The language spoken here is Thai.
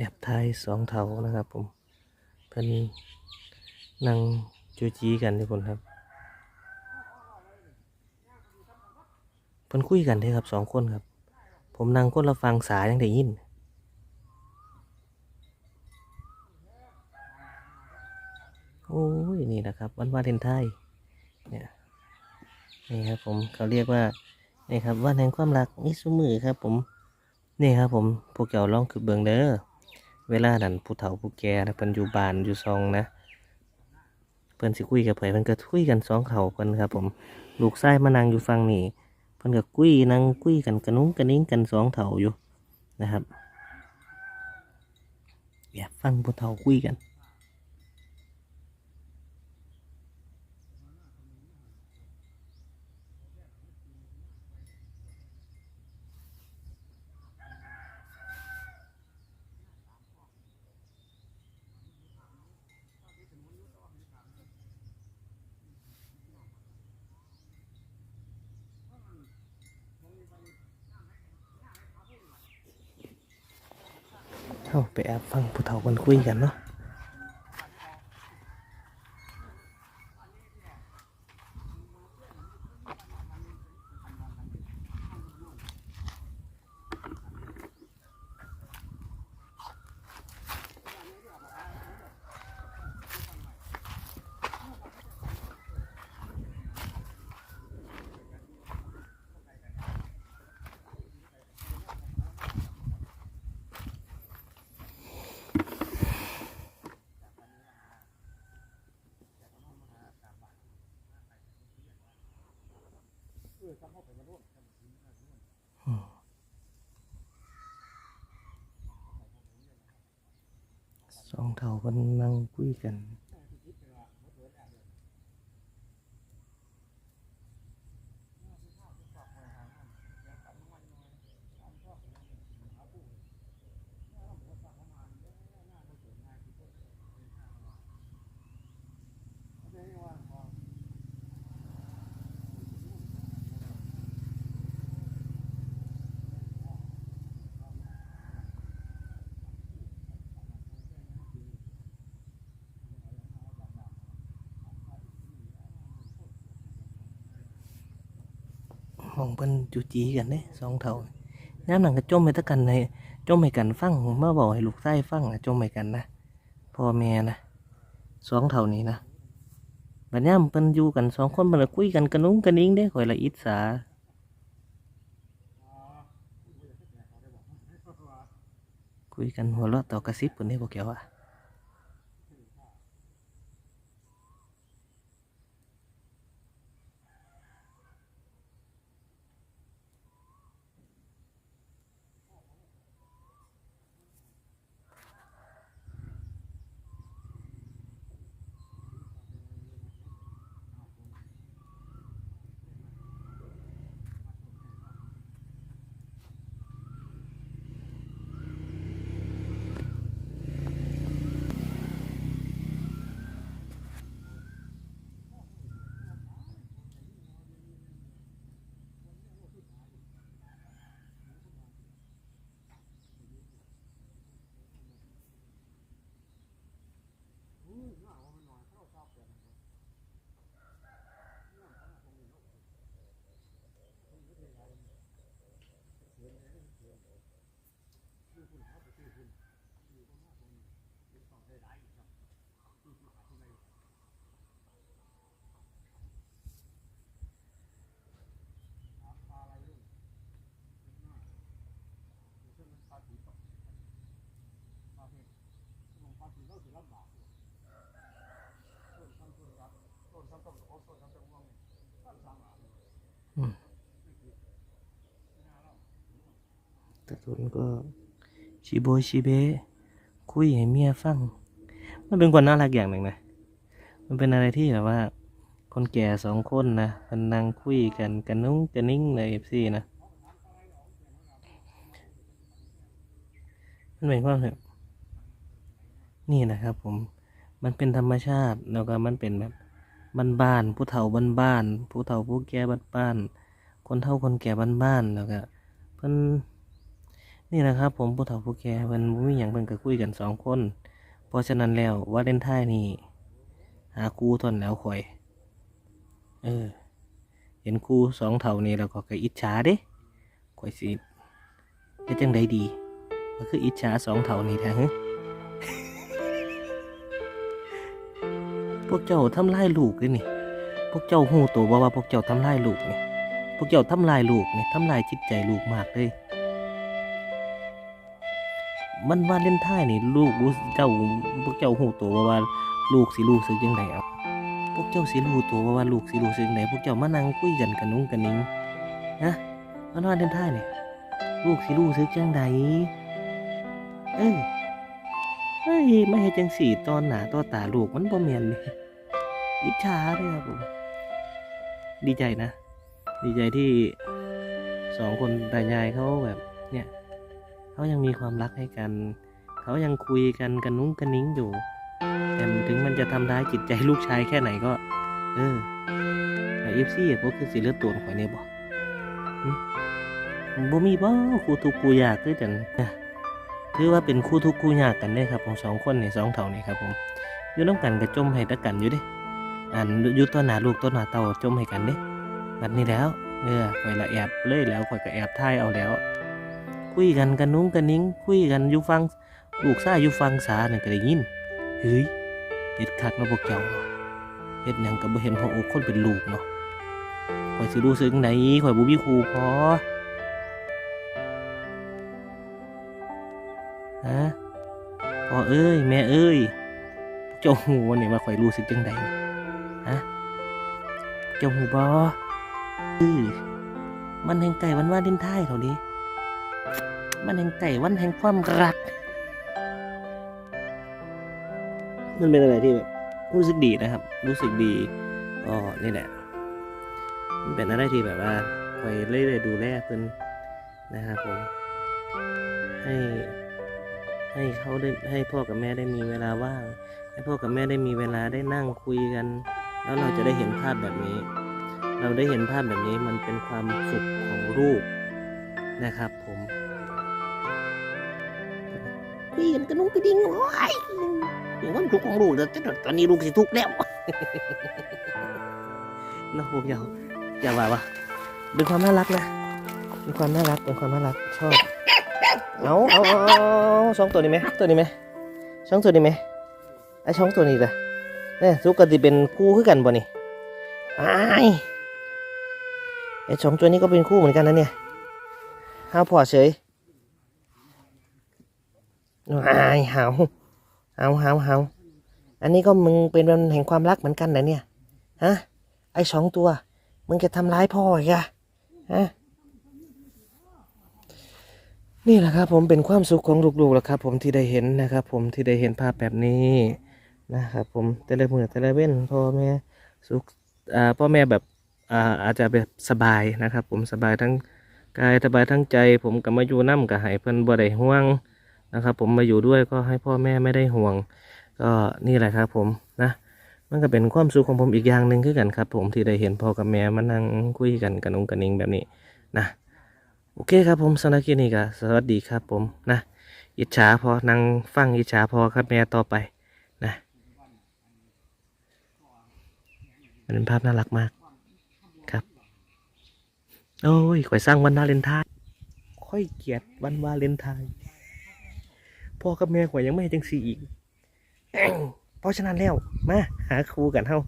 แอบทายสองเถานะครับ ผมเพิ่นนั่งจูจีกันทุกคนครับเพิ่นคุยกันเด้ครับสองคนครับ ผมนั่งคนละฟังสายยังได้ยินโอ้ยนี่นะครับวันวาเลนไทน์เนี่ยนี่ครับผมเขาเรียกว่านี่ครับวันแห่งความรักมิสุมือครับ ผมนี่ครับผมพวกเจ้าลองคือเบิงเด้อ เวลาดันผู้เฒ่าผู้แก่นะเพิ่นอยู่บ้านอยู่ซองนะ เพิ่นสิคุยกับเผยเพิ่นก็คุยกันสองเข่าเพิ่นครับผมลูกชายมานั่งอยู่ฟังนี่เพิ่นก็คุยนั่งคุยกันกระนุ้งกระนิ้งกันสองเฒ่าอยู่นะครับอยากฟังผู้เฒ่าคุยกัน เอาไปแอบฟังผู้เฒ่าคนคุยกันเนาะ สองเท่ากันนั่งคุยกัน ห้องเพิ่นจูจีกันเด้สองเท่าย้ำหนังก็จมไปตะกันในจมให้กันฟังผมมาบอกให้ลูกไส้ฟังอะจมให้กันนะพ่อแม่นะสองเท่านี้นะบัดย้ำเพิ่นอยู่กันสองคนมันก็คุยกันกระนุ้งกระนิ้งเด้ข่อยละอิจฉาคุยกันหัวเราะต่อกระซิบเพิ่นได้บ่แก้ว อะแต่ทุนก็ชีโบยชีเบคุยให้เมียฟัง มันเป็นคนน่ารักอย่างหนึ่งนะ มันเป็นอะไรที่แบบว่า คนแก่สองคนนะมันนั่งคุยกันกันนุ้งกันนิ่งในเอฟซีนะ มันเป็นความแบบนี่นะครับผม มันเป็นธรรมชาติแล้วก็มันเป็นแบบบ้านๆผู้เฒ่าบ้านๆผู้เฒ่าผู้แก่บ้านๆคนเฒ่าคนแก่บ้านๆแล้วก็เพิ่นนี่แหละครับ ผมผู้เฒ่าผู้แก่เพิ่นมีหยังเพิ่นก็คุยกันสองคน เพราะฉะนั้นแล้ววาเลนไทน์นี่หาคู่ทนแล้วข่อย เออ เห็นคู่สองเท่านี้แล้วก็ก็อิจฉาเด้ข่อยสิเฮ็ดจังไดดีก็คืออิจฉาสองเท่านี้แท้ฮะพวกเจ้าทำลายลูกเลยนี่ พวกเจ้าหูตัวว่าว่าพวกเจ้าทำลายลูกนี่ พวกเจ้าทำลายลูกนี่ทำลายจิตใจลูกมากเลย มันวาเล่นไทน์นี่ลูกรู้เจ้าพวกเจ้าหูตัวว่าว่าลูกสิรู้สึกยังไงเอาพวกเจ้าสิรู้ตัวว่าว่าลูกสิรู้สึกยังไงพวกเจ้ามานั่งคุยกันกันนุ้งกันนิ้งนะมันวาเล่นไทน์นี่ลูกสิรู้สึกยังไงเอ้ยเฮ้ยไม่ให้จังสี่ตอนหนาต่อตาลูกมันบ่แม่นเลยอิจฉาเลยครับผมดีใจนะ ดีใจที่สองคนตายายเขาแบบเนี่ย เขายังมีความรักให้กัน เขายังคุยกันกันนุ้งกันนิ้งอยู่ แต่ถึงมันจะทำร้ายจิตใจลูกชายแค่ไหนก็ เออแต่เอฟซีพวกคือสิเลือดตัวข่อยเนี่ยบอกบ่มีบ่คู่ทุกข์คู่ยากคือกันถือว่าเป็นคู่ทุกข์คู่ยากกันเด้ครับผมสองคนในสองเท่านี่ครับผมอยู่น้ำกันกับจมให้ตะกันอยู่ด้อันอยู่ต้นหนาลูกต้นหนาเต่าจมให้กันเด้แบบนี้แล้วเออข่อยละแอบเลยแล้วข่อยก็แอบท่ายเอาแล้ว คุยกันกันนุ้งกันนิ้งคุยกันอยู่ฟังลูกซ่าอยู่ฟังสาเนี่ยก็ได้ยินเฮ้ยเฮ็ดคักเนาะพวกเจ้าเนาะเฮ็ดหยังก็บ่เห็นหัวอกคนเป็นลูกเนาะข่อยสิรู้สึกไหนข่อยบ่มีครูพอฮะพ่อเอ้ย แม่เอ้ยเจ้าหูวเนี่ยว่าข่อยรู้สึกจังใดฮะเจ้าหูบ่เออมันแห่งไก่วันว่าเลนไทน์เท่านี้ มันแห่งไก่วันแห่งความรัก มันเป็นอะไรที่แบบรู้สึกดีนะครับ รู้สึกดีก็นี่แหละมันเป็นอะไรที่แบบว่าคอยเรื่อยๆดูแลเพิ่นนะครับผมให้ให้เขาได้ให้พ่อกับแม่ได้มีเวลาว่าง ให้พ่อกับแม่ได้มีเวลาได้นั่งคุยกัน แล้วเราจะได้เห็นภาพแบบนี้ เราได้เห็นภาพแบบนี้มันเป็นความสุขของลูกนะครับผม คุยกันกระนุ้งกระดิ่งโอ้ยอย่างว่าทุกของลูกแต่ตอนนี้ลูกสิทุกแล้วนะพวกเราอย่าว่าว่าเป็นความน่ารักนะเป็นความน่ารักเป็นความน่ารักชอบเอาเอาเอาเอาเอาสองตัวนี้ไหมตัวนี้ไหมสองตัวนี้ไหมไอ้สองตัวนี้ล่ะเนี่ยทุกกติเป็นคู่คือกันบ่นี่ไอไอ้สองตัวนี้ก็เป็นคู่เหมือนกันนะเนี่ยห้าวพอเฉย อายหาวหาวหาวหาอันนี้ก็มึงเป็นวันแห่งความรักเหมือนกันนะเนี่ย ฮะ ไอ้สองตัว มึงจะทำร้ายพ่ออีกอะฮะ นี่แหละครับ ผมเป็นความสุขของลูกๆแล้วครับ ผมที่ได้เห็นนะครับ ผมที่ได้เห็นภาพแบบนี้นะครับ ผมแต่ละมือแต่ละเว้นพ่อแม่สุขอ่าพ่อแม่แบบอ่าอาจจะแบบสบายนะครับ ผมสบายทั้งกายสบายทั้งใจ ผมกับมาอยู่น้ำกับหายเพิ่นบ่ได้ห่วง นะครับ ผมมาอยู่ด้วยก็ให้พ่อแม่ไม่ได้ห่วง ก็นี่แหละครับ ผมนะมันก็เป็นความสุขของผมอีกอย่างหนึ่งคือกันครับ ผมที่ได้เห็นพ่อกับแม่มานั่งคุยกันกันองกันเองแบบนี้นะโอเคครับผมสำหรับคลิปนี้ก็สวัสดีครับผมนะอิจฉาพอนั่งฟังอิจฉาพอครับแม่ต่อไปนะมันเป็นภาพน่ารักมากครับ โอ้ยข่อยสร้างวันวาเลนไทน์ค่อยเกลียดวันวาเลนไทน์ พ่อกับแม่ข่อยยังไม่ให้จังสีอีกเพราะฉะนั้นแล้ว มา หาครูกันเฮา